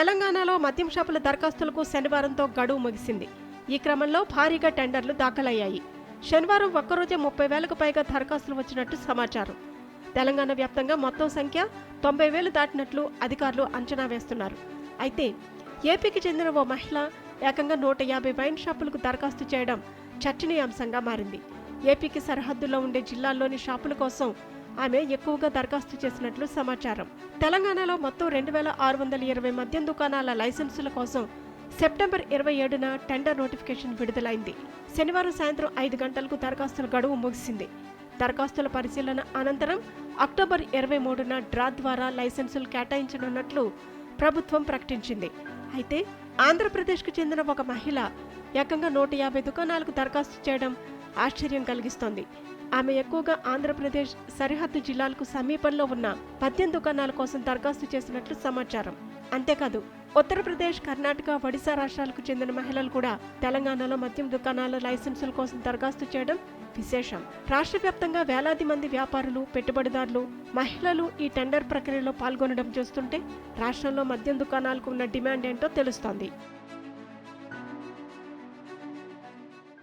తెలంగాణలో మద్యం షాపుల దరఖాస్తులకు శనివారంతో గడువు ముగిసింది. ఈ క్రమంలో భారీగా టెండర్లు దాఖలయ్యాయి. శనివారం ఒక్కరోజే ముప్పై వేలకు పైగా దరఖాస్తులు వచ్చినట్టు సమాచారం. తెలంగాణ వ్యాప్తంగా మొత్తం సంఖ్య తొంభై వేలు దాటినట్లు అధికారులు అంచనా వేస్తున్నారు. అయితే ఏపీకి చెందిన ఓ మహిళ ఏకంగా నూట యాభై వైన్ షాపులకు దరఖాస్తు చేయడం చర్చనీయాంశంగా మారింది. ఏపీకి సరిహద్దుల్లో ఉండే జిల్లాల్లోని షాపుల కోసం ఆమె ఎక్కువగా దరఖాస్తు చేసినట్లు సమాచారం. తెలంగాణలో మొత్తం రెండు వేల ఆరు వందల ఇరవై మద్యం దుకాణాల లైసెన్సుల కోసం సెప్టెంబర్ ఇరవై ఏడున టెండర్ నోటిఫికేషన్ విడుదలైంది. శనివారం సాయంత్రం ఐదు గంటలకు దరఖాస్తుల గడువు ముగిసింది. దరఖాస్తుల పరిశీలన అనంతరం అక్టోబర్ ఇరవై మూడున డ్రా ద్వారా లైసెన్సులు కేటాయించనున్నట్లు ప్రభుత్వం ప్రకటించింది. అయితే ఆంధ్రప్రదేశ్కు చెందిన ఒక మహిళ ఏకంగా నూట యాభై దుకాణాలకు దరఖాస్తు చేయడం ఆశ్చర్యం కలిగిస్తోంది. ఆమె ఎక్కువగా ఆంధ్రప్రదేశ్ సరిహద్దు జిల్లాలకు సమీపంలో ఉన్న మద్యం దుకాణాల కోసం దరఖాస్తు చేసినట్లు సమాచారం. అంతేకాదు ఉత్తరప్రదేశ్ కర్ణాటక ఒడిశా రాష్ట్రాలకు చెందిన మహిళలు కూడా తెలంగాణలో మద్యం దుకాణాల లైసెన్సుల కోసం దరఖాస్తు చేయడం విశేషం. రాష్ట్ర వ్యాప్తంగా వేలాది మంది వ్యాపారులు పెట్టుబడిదారులు మహిళలు ఈ టెండర్ ప్రక్రియలో పాల్గొనడం చూస్తుంటే రాష్ట్రంలో మద్యం దుకాణాలకు ఉన్న డిమాండ్ ఏంటో తెలుస్తోంది.